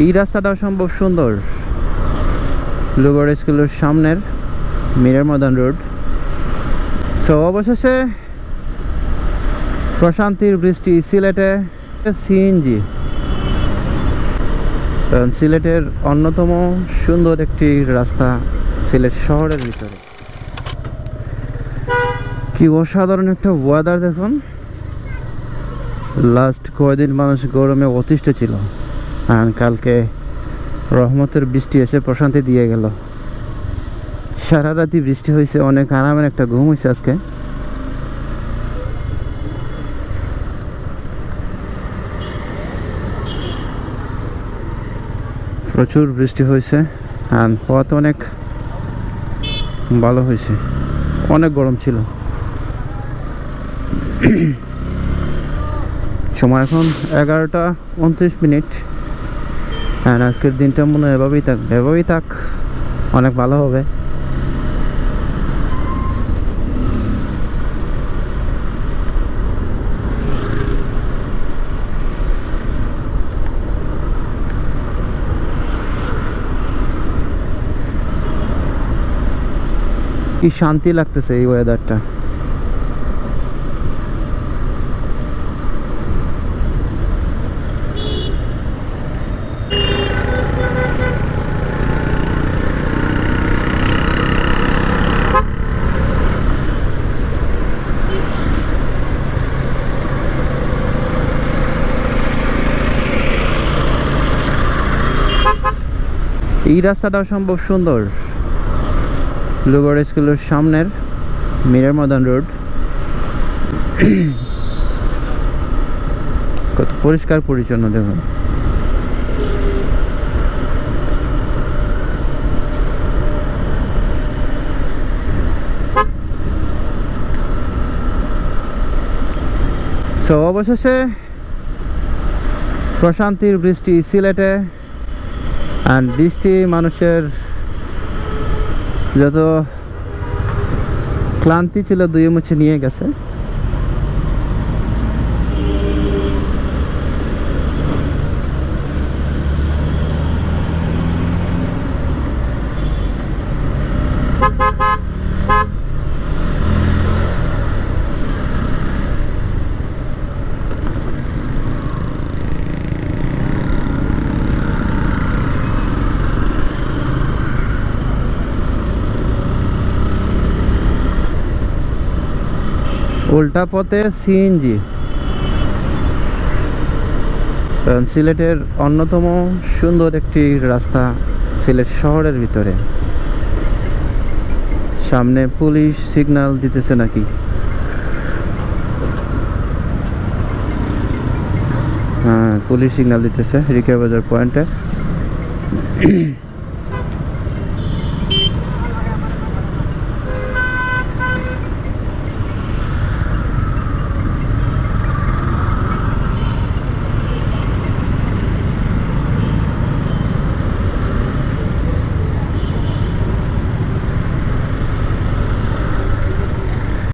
এই রাস্তাটা সম্ভব সুন্দর। লুগর স্কুলের সামনের মিরার ময়দান রোড। সো অবশেষে প্রশান্তির বৃষ্টি সিলেটে সিএনজি কারণ সিলেটের অন্যতম সুন্দর একটি রাস্তা সিলেট শহরের ভিতরে। কি অসাধারণ একটা ওয়েদার দেখুন। লাস্ট কয়দিন মানুষ গরমে অতিষ্ঠ ছিল। আর কালকে রহমতের বৃষ্টি এসে প্রশান্তি দিয়ে গেল। সারা রাতি বৃষ্টি হয়েছে অনেক আরামের একটা ঘুম হয়েছে আজকে। প্রচুর বৃষ্টি হয়েছে আর হওয়াতে অনেক ভালো হয়েছে অনেক গরম ছিল। সময় এখন এগারোটা উনত্রিশ মিনিট। হ্যাঁ আজকের দিনটা মনে হয় এভাবেই থাক এভাবেই থাক, অনেক ভালো হবে। কি শান্তি লাগতেছে এই ওয়েদারটা এই রাস্তাটা সম্ভব সুন্দর। লুগর স্কুলের সামনের মিরার ময়দান রোড। কত পরিষ্কার পরিচ্ছন্ন দেখুন। সো অবশেষে প্রশান্তির বৃষ্টি সিলেটে আর বৃষ্টি মানুষের যত ক্লান্তি ছিল দুই মুছে নিয়ে গেছে। উল্টা পথে সিএনজি। কারণ সিলেটের অন্যতম সুন্দর একটি রাস্তা সিলেট শহরের ভিতরে। সামনে পুলিশ সিগন্যাল দিতেছে নাকি? হ্যাঁ পুলিশ সিগন্যাল দিতেছে রিকা বাজার পয়েন্টে।